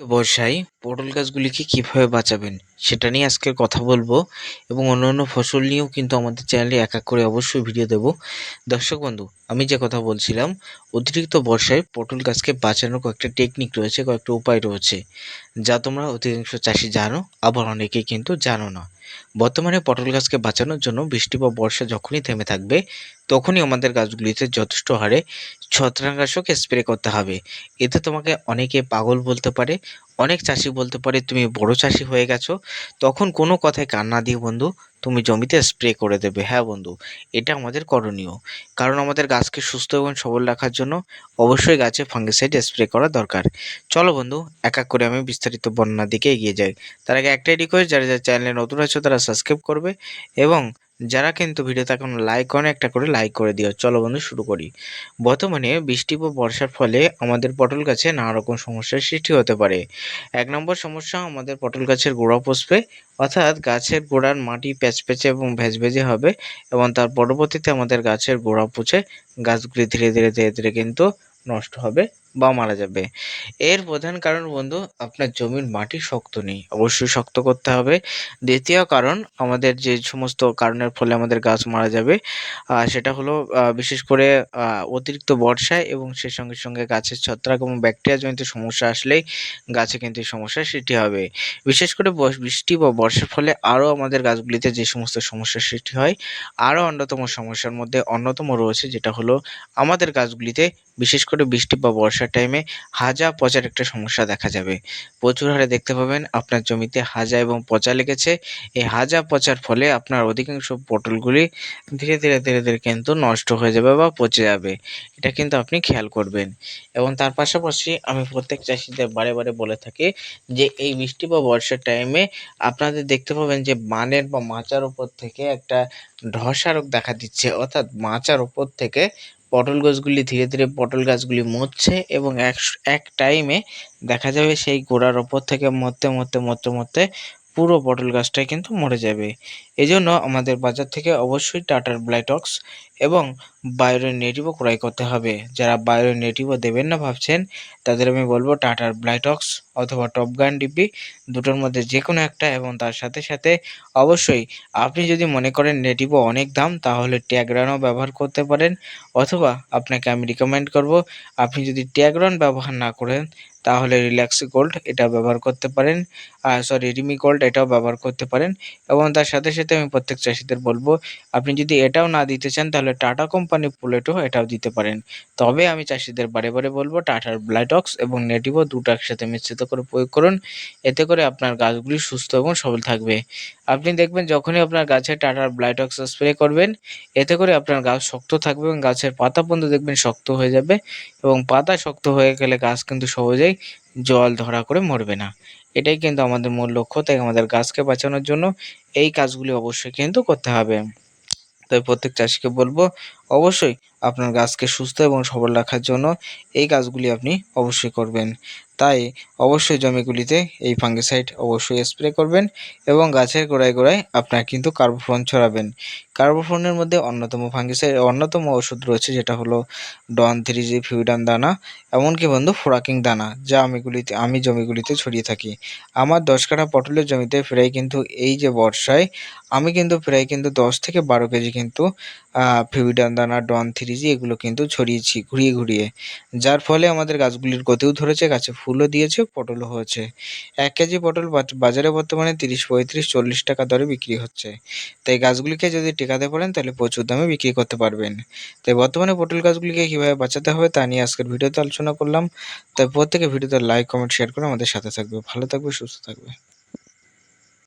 বর্ষায় পটল গাছগুলিকে কীভাবে বাঁচাবেন সেটা নিয়ে আজকের কথা বলব এবং অন্যান্য ফসল নিয়েও কিন্তু আমাদের চ্যানেলে এক এক করে অবশ্যই ভিডিও দেব। দর্শক বন্ধু, আমি যে কথা বলছিলাম, অতিরিক্ত বর্ষায় পটল গাছকে বাঁচানোর কয়েকটা টেকনিক রয়েছে, কয়েকটা উপায় রয়েছে, যা তোমরা অধিকাংশ চাষি জানো, আবার অনেকেই কিন্তু জানো না। বর্তমানে পটল গাছকে বাঁচানোর জন্য বৃষ্টি বা বর্ষা যখনই থেমে থাকবে, তখনই আমাদের গাছগুলিতে যথেষ্ট হারে ছত্রাকনাশক স্প্রে করতে হবে। এতে তোমাকে অনেকে পাগল বলতে পারে অনেক চাষি বলতে পারে তুমি বড় চাষি হয়ে গেছো, তখন কোনো কথায় কান না দিয়ে বন্ধু তুমি জমিতে স্প্রে করে দেবে। হ্যাঁ বন্ধু, এটা আমাদের করণীয়। কারণ আমাদের গাছকে সুস্থ এবং সবল রাখার জন্য অবশ্যই গাছে ফাঙ্গিসাইড স্প্রে করা দরকার। চলো বন্ধু, এক এক করে আমি বিস্তারিত বর্ণনার দিকে এগিয়ে যাই। তার আগে একটাই রিকোয়েস্ট যারা যারা চ্যানেলে নতুন আছে তারা সাবস্ক্রাইব করবে এবং যারা কিন্তু ভিডিওতে এখন লাইক করে একটা করে লাইক করে দিও। চলো বন্ধু, শুরু করি। বর্তমানে বৃষ্টি বা বর্ষার ফলে আমাদের পটল গাছে নানা রকম সমস্যার সৃষ্টি হতে পারে। এক নম্বর সমস্যা, আমাদের পটল গাছের গোড়া পচবে, অর্থাৎ গাছের গোড়ার মাটি প্যাচপ্যাচে এবং ভেজভেজে হবে এবং তার পরবর্তীতে আমাদের গাছের গোড়া পচে গাছগুলি ধীরে ধীরে ধীরে ধীরে কিন্তু নষ্ট হবে। বা মারা যাবে। এর প্রধান কারণ বন্ধু, আপনার জমির মাটি শক্ত নেই। অবশ্যই শক্ত করতে হবে। দ্বিতীয় কারণ, আমাদের যে সমস্ত কারণের ফলে আমাদের গাছ মারা যাবে সেটা হলো বিশেষ করে অতিরিক্ত বর্ষায় এবং সে সঙ্গে সঙ্গে গাছের ছত্রাক এবং ব্যাকটেরিয়াজনিত সমস্যা আসলেই গাছে কিন্তু এই সমস্যার সৃষ্টি হবে। বিশেষ করে বৃষ্টি বা বর্ষার ফলে আরও আমাদের গাছগুলিতে যে সমস্ত সমস্যার সৃষ্টি হয়, আরও অন্যতম সমস্যার মধ্যে অন্যতম রয়েছে, যেটা হলো আমাদের গাছগুলিতে বিশেষ করে বৃষ্টি বা বর্ষার টাইমে হাজা পচার একটা সমস্যা দেখা যাবে। প্রচুর হারে দেখতে পাবেন আপনার জমিতে হাজা এবং পচা লেগেছে। এই হাজা পচার ফলে আপনার অধিকাংশ পটলগুলি ধীরে ধীরে ধীরে ধীরে কিন্তু নষ্ট হয়ে যাবে বা পচে যাবে। এটা কিন্তু আপনি খেয়াল করবেন। এবং তার পাশাপাশি আমি প্রত্যেক চাষিদের বারে বারে বলে থাকি যে, এই বৃষ্টি বা বর্ষার টাইমে আপনাদের দেখতে পাবেন যে, বানের বা মাচার উপর থেকে একটা ধসা রোগ দেখা দিচ্ছে। অর্থাৎ মাচার উপর থেকে পটল গাছগুলি ধীরে ধীরে পটল গাছগুলি মরছে এবং এক এক টাইমে দেখা যাবে সেই গোড়ার ওপর থেকে মরতে মরতে মরতে মরতে পুরো পটল গাছটাই কিন্তু মরে যাবে। এই জন্য আমাদের বাজার থেকে অবশ্যই টাটার ব্লাইটক্স এবং বায়োর নেটিভও ক্রয় করতে হবে। যারা বায়োর নেটিভও দেবেন না ভাবছেন, তাদের আমি বলব টাটার ব্লাইটক্স। অথবা টপগান ডিপি দুটোর মধ্যে যে কোনো একটা এবং তার সাথে সাথে অবশ্যই আপনি যদি মনে করেন নেটিভও অনেক দাম, তাহলে ট্যাগরানও ব্যবহার করতে পারেন। অথবা আপনাকে আমি রিকমেন্ড করব, আপনি যদি ট্যাগরান ব্যবহার না করেন, তাহলে রিল্যাক্সি গোল্ড এটা ব্যবহার করতে পারেন। সরি রিমি গোল্ড এটাও ব্যবহার করতে পারেন। এবং তার সাথে সাথে আমি প্রত্যেক চাষিদের বলব, আপনি যদি এটাও না দিতে চান, তাহলে টাটা কোম্পানি পুলেটও এটাও দিতে পারেন। তবে আমি চাষিদের বারে বারে বলব টাটার ব্লাইটক্স এবং নেটিভও দুটো একসাথে মিশ্রিত করে প্রয়োগ করুন। এতে করে আপনার গাছগুলি সুস্থ এবং সবল থাকবে। আপনি দেখবেন যখনই আপনার গাছে টাটার ব্লাইটক্স স্প্রে করবেন, এতে করে আপনার গাছ শক্ত থাকবে এবং গাছের পাতা পর্যন্ত দেখবেন শক্ত হয়ে যাবে এবং পাতা শক্ত হয়ে গেলে গাছ কিন্তু সহজেই জল ধরা করে মরবে না। এটাই কিন্তু আমাদের মূল লক্ষ্য, তাই আমাদের গাছকে বাঁচানোর জন্য এই কাজগুলি অবশ্যই কিন্তু করতে হবে। তাই প্রত্যেক চাষিকে বলব, অবশ্যই আপনার গাছকে সুস্থ এবং সবল রাখার জন্য এই কাজগুলি আপনি অবশ্যই করবেন। তাই অবশ্যই জমিগুলিতে এই ফাঙ্গিসাইড অবশ্যই স্প্রে করবেন এবং গাছের গোড়ায় গোড়ায় আপনার কিন্তু কার্বোফোন ছড়াবেন। কার্বোফোনের মধ্যে অন্যতম ফাঙ্গিসাইড, অন্যতম ওষুধ রয়েছে যেটা হলো ডন থ্রি জি ফিউডান দানা এমনকি বন্ধু ফোরাকিং দানা যা আমিগুলিতে, আমি জমিগুলিতে ছড়িয়ে থাকি। আমার দশ কাঠা পটলের জমিতে প্রায় কিন্তু এই যে বর্ষায় আমি কিন্তু প্রায় কিন্তু দশ থেকে বারো কেজি কিন্তু ফিউডান দানা, ডন থ্রি জি এগুলো কিন্তু ছড়িয়েছি, ঘুরিয়ে ঘুরিয়ে। যার ফলে আমাদের গাছগুলির গতিও ধরেছে, গাছে ফুলও দিয়েছে, পটলও হয়েছে। এক কেজি পটল বাজারে বর্তমানে তিরিশ, পঁয়ত্রিশ, চল্লিশ টাকা দরে বিক্রি হচ্ছে। তাই গাছগুলিকে যদি টেকাতে পারেন, তাহলে প্রচুর দামে বিক্রি করতে পারবেন। তাই বর্তমানে পটল গাছগুলিকে কীভাবে বাঁচাতে হবে তা নিয়ে আজকের ভিডিওতে আলোচনা করলাম। তাই প্রত্যেকে ভিডিওতে লাইক, কমেন্ট, শেয়ার করে আমাদের সাথে থাকবে। ভালো থাকবে, সুস্থ থাকবে।